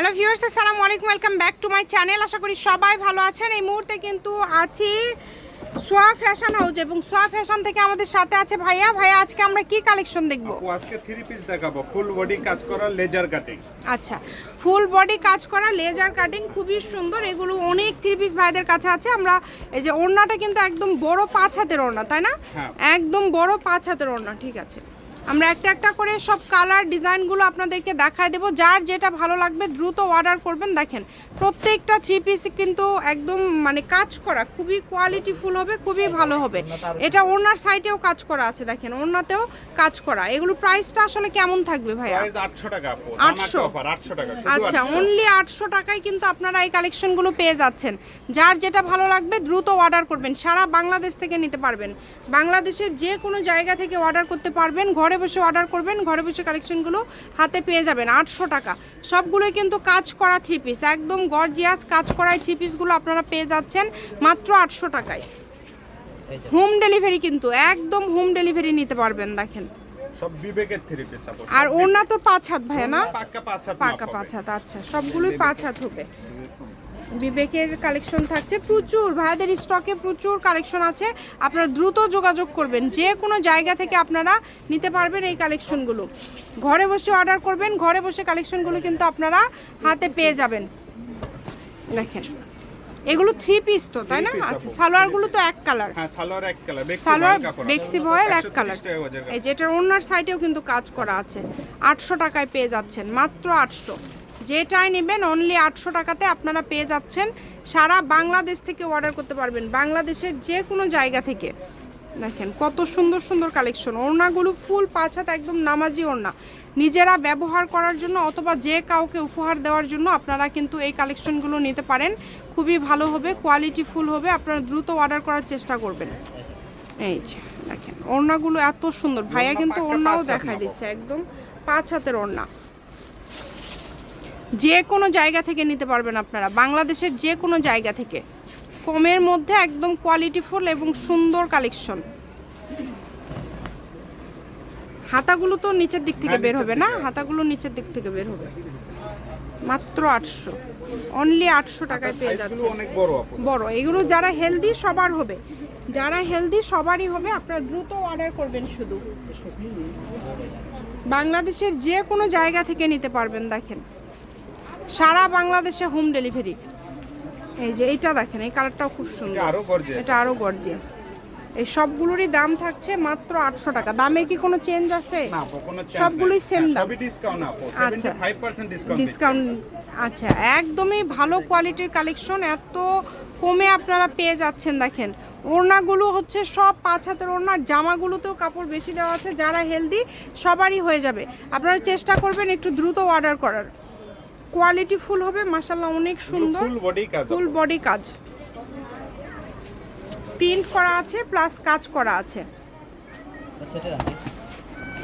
Hello viewers আসসালামু আলাইকুম welcome back to my channel. আশা করি সবাই ভালো আছেন। এই মুহূর্তে কিন্তু আছি সোয়া ফ্যাশন হাউস এবং সোয়া ফ্যাশন থেকে আমাদের সাথে আছে ভাইয়া। ভাইয়া আজকে আমরা কি কালেকশন দেখব? আজকে থ্রি পিস দেখাবো। ফুল বডি কাজ করা লেজার কাটিং আচ্ছা ফুল বডি কাজ করা লেজার কাটিং খুবই সুন্দর। এগুলো অনেক থ্রি পিস ভাইদের কাছে আছে। আমরা এই যে ওড়নাটা কিন্তু একদম বড় পাঁচ হাতের ওড়না তাই না? হ্যাঁ। একদম বড় পাঁচ হাতের ওড়না ঠিক আছে। আমরা একটা একটা করে সব কালার ডিজাইনগুলো আপনাদেরকে দেখায় দেবো। যার যেটা ভালো লাগবে দ্রুত অর্ডার করবেন। দেখেন প্রত্যেকটা থ্রি পিস কিন্তু একদম মানে কাজ করা খুবই কোয়ালিটিফুল হবে খুবই ভালো হবে। এটা ওনার সাইটেও কাজ করা আছে দেখেন ওনাতেও কাজ করা। এগুলো প্রাইসটা আসলে কেমন থাকবে ভাইয়া? আটশো টাকা আপু। 800 অফার 800 টাকা আচ্ছা অনলি আটশো টাকায় কিন্তু আপনারা এই কালেকশনগুলো পেয়ে যাচ্ছেন। যার যেটা ভালো লাগবে দ্রুত অর্ডার করবেন। সারা বাংলাদেশ থেকে নিতে পারবেন। বাংলাদেশের যে কোনো জায়গা থেকে অর্ডার করতে পারবেন। ঘরে বসে অর্ডার করবেন। ঘরে বসে কালেকশনগুলো হাতে পেয়ে যাবেন আটশো টাকা। সবগুলোই কিন্তু কাজ করা থ্রি পিস একদম গর্জিয়াস কাজ করা থ্রি পিসগুলো আপনারা পেয়ে যাচ্ছেন মাত্র আটশো টাকায়। হোম ডেলিভারি কিন্তু একদম হোম ডেলিভারি নিতে পারবেন দেখেন। সব বিবেকের থ্রি পিস আর ওড়না তো পাঁচ হাত ভাই না? পাঁচ হাত পাকা পাঁচ হাত আচ্ছা সবগুলোই পাঁচ হাত হবে। বিবেকের কালেকশন থাকছে। প্রচুর ভাইদের স্টকে প্রচুর কালেকশন আছে। আপনারা দ্রুত যোগাযোগ করবেন। যে কোনো জায়গা থেকে আপনারা নিতে পারবেন এই কালেকশনগুলো ঘরে বসে অর্ডার করবেন ঘরে বসে কালেকশনগুলো কিন্তু আপনারা হাতে পেয়ে যাবেন। দেখেন এগুলো থ্রি পিস তো তাই না? আচ্ছা। সালোয়ারগুলো তো এক কালার হ্যাঁ সালোয়ার এক কালার বেক্সি সালোয়ার বেক্সি ভয়েল এক কালার এই যেটার অন্যার সাইডেও কিন্তু কাজ করা আছে। আটশো টাকায় পেয়ে যাচ্ছেন মাত্র আটশো। যেটাই নেবেন অনলি আটশো টাকাতে আপনারা পেয়ে যাচ্ছেন। সারা বাংলাদেশ থেকে অর্ডার করতে পারবেন। বাংলাদেশের যে কোনো জায়গা থেকে। দেখেন কত সুন্দর সুন্দর কালেকশন ওড়নাগুলো ফুল পাঁচ হাত একদম নামাজি ওড়না। নিজেরা ব্যবহার করার জন্য অথবা যে কাউকে উপহার দেওয়ার জন্য আপনারা কিন্তু এই কালেকশনগুলো নিতে পারেন। খুবই ভালো হবে কোয়ালিটি ফুল হবে। আপনারা দ্রুত অর্ডার করার চেষ্টা করবেন। এই যে দেখেন ওড়নাগুলো এত সুন্দর। ভাইয়া কিন্তু ওড়নাও নেব। দিচ্ছে একদম পাঁচ হাতের ওড়না। যে কোনো জায়গা থেকে নিতে পারবেন আপনারা। বাংলাদেশের যে কোনো জায়গা থেকে। কমের মধ্যে একদম কোয়ালিটিফুল এবং সুন্দর কালেকশন হাতাগুলো তো নিচের দিক থেকে হ্যাঁ, বের হবে না? হাতাগুলো নিচের দিক থেকে বের হবে। মাত্র আটশো। অনলি আটশো টাকায় পেয়ে যাচ্ছে বড় বড়। এগুলো যারা হেলদি সবার হবে। যারা হেলদি সবারই হবে। আপনারা দ্রুত অর্ডার করবেন শুধু। বাংলাদেশের যে কোনো জায়গা থেকে নিতে পারবেন দেখেন। সারা বাংলাদেশে হোম ডেলিভারি এই যে এইটা দেখেন এই কালারটাও খুব সুন্দর। এটা আরও গর্জিয়াস এই সবগুলোরই দাম থাকছে মাত্র আটশো টাকা। দামের কি কোনো চেঞ্জ আছে? না কোনো chance সবগুলোই same হ্যাঁ, দাম। সবই ডিসকাউন্ট আপু আচ্ছা। 75% ডিসকাউন্ট ডিসকাউন্ট আচ্ছা একদমই ভালো কোয়ালিটির কালেকশন এত কমে আপনারা পেয়ে যাচ্ছেন দেখেন। ওড়নাগুলো হচ্ছে সব পাঁচ হাতের ওড়নার জামাগুলোতেও কাপড় বেশি দেওয়া আছে যারা হেলদি সবারই হয়ে যাবে। আপনারা চেষ্টা করবেন একটু দ্রুত অর্ডার করার। কোয়ালিটি ফুল হবে মাসাল্লাহ অনেক সুন্দর। ফুল বডি কাজ ফুল বডি কাজ। প্রিন্ট করা আছে প্লাস কাজ করা আছে।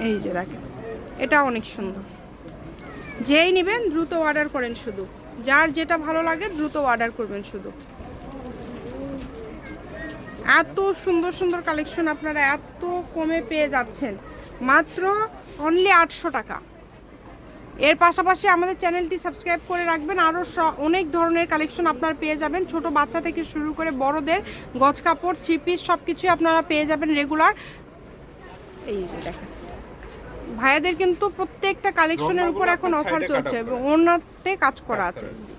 এই যে দেখেন এটা অনেক সুন্দর। যেই নেবেন দ্রুত অর্ডার করেন শুধু। যার যেটা ভালো লাগে দ্রুত অর্ডার করবেন শুধু। এত সুন্দর সুন্দর কালেকশন আপনারা এত কমে পেয়ে যাচ্ছেন। মাত্র অনলি আটশো টাকা। এর পাশাপাশি আমাদের চ্যানেলটি সাবস্ক্রাইব করে রাখবেন। আরও অনেক ধরনের কালেকশন আপনারা পেয়ে যাবেন। ছোট বাচ্চা থেকে শুরু করে বড়দের গজ কাপড় থ্রি পিস সব কিছুই আপনারা পেয়ে যাবেন রেগুলার। এই যে দেখেন। ভাইয়াদের কিন্তু প্রত্যেকটা কালেকশনের উপর এখন অফার চলছে। ওনাতে কাজ করা আছে। করা আছে।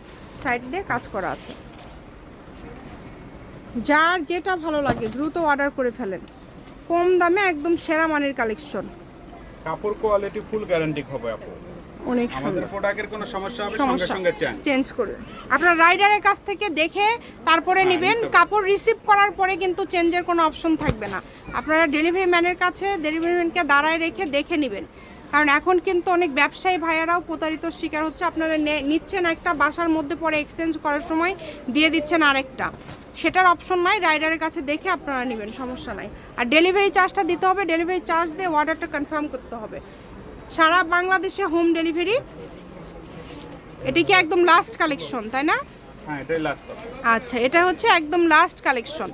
সাইড দিয়ে কাজ করা আছে। যার যেটা ভালো লাগে দ্রুত অর্ডার করে ফেলেন। কম দামে একদম সেরা মানের কালেকশন। কাপড় কোয়ালিটি ফুল গ্যারান্টি হবে আপু। অনেক সুন্দর। প্রোডাক্টের কোনো সমস্যা হবে সঙ্গে সঙ্গে চেঞ্জ করবেন আপনার রাইডারের কাছ থেকে দেখে তারপরে হ্যাঁ, নেবেন। কাপড় রিসিভ করার পরে কিন্তু চেঞ্জের কোনো অপশন থাকবে না। আপনারা ডেলিভারি ম্যানের কাছে ডেলিভারি ম্যানকে দাঁড়ায় রেখে দেখে নেবেন। কারণ এখন কিন্তু অনেক ব্যবসায়ী ভাইয়ারাও প্রতারিত শিকার হচ্ছে। আপনারা নে- নিচ্ছেন একটা বাসার মধ্যে পরে এক্সচেঞ্জ করার সময় দিয়ে দিচ্ছেন আরেকটা। সেটার অপশন নাই রাইডারের কাছে দেখে আপনারা নেবেন সমস্যা নাই। আর ডেলিভারি চার্জটা দিতে হবে। ডেলিভারি চার্জ দিয়ে অর্ডারটা কনফার্ম করতে হবে। সারা বাংলাদেশে হোম ডেলিভারি এটা কি একদম লাস্ট কালেকশন তাই না? হ্যাঁ এটাই লাস্ট আচ্ছা এটা হচ্ছে একদম লাস্ট কালেকশন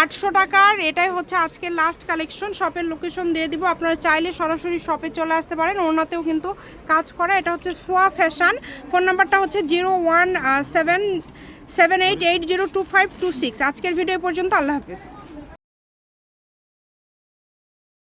আটশো টাকার এটাই হচ্ছে আজকের লাস্ট কালেকশন শপের লোকেশন দিয়ে দিব। আপনারা চাইলে সরাসরি শপে চলে আসতে পারেন। ওনাতেও কিন্তু কাজ করে। এটা হচ্ছে সোয়া ফ্যাশন। ফোন নাম্বারটা হচ্ছে zero one seven seven eight eight zero two five two six. আজকের ভিডিও পর্যন্ত আল্লাহ হাফিজ।